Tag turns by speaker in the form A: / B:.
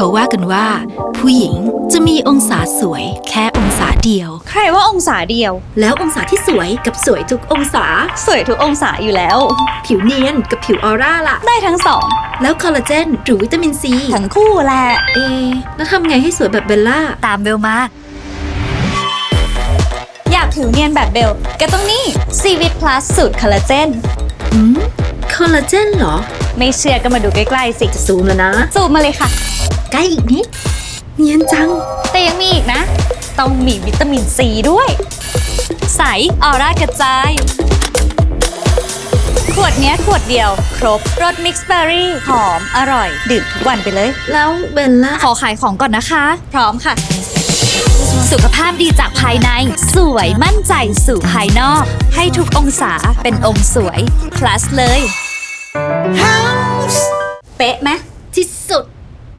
A: เขาว่ากันว่า ผู้หญิงจะมีองศาสวยแค่องศาเดียว
B: ใครว่าองศาเดียว
A: แล้วองศาที่สวยกับสวยทุกองศา
B: สวยทุกองศาอยู่แล้ว
A: ผิวเนียนกับผิวออร่าล่ะ
B: ได้ทั้งสอง
A: แล้วคอลลาเจนหรือวิตามินซี
B: ทั้งคู่แหละ
A: เอะแล้วทำไงให้สวยแบบเบลล่า
C: ตามเบลมา
B: อยากผิวเนียนแบบเบลก็ต้องนี่ซีวิตพลัสสูตรคอลลาเจน
A: อืม คอลลาเจนเหรอ
B: ไม่เชื่อก็มาดูใกล้ๆสิ
A: ซูมแล้วนะ
B: ซูมมาเลยค่ะ
A: ใกล้อีกนิดเนียนจัง
B: แต่ยังมีอีกนะ ต้องมีวิตามินซีด้วย ใส ออร่ากระจาย ขวดเนี้ยขวดเดียว ครบรสมิกซ์เบอร์รี่หอมอร่อย ดื่มทุกวันไปเลย
A: แล้วเบลล่า
C: ขอขายของก่อนนะคะ
B: พร้อมค่ะ
C: สุขภาพดีจากภายใน สวยมั่นใจสู่ภายนอก ให้ทุกองศาเป็นองค์สวย plus เลย
B: เป๊ะไหม
A: ที่สุด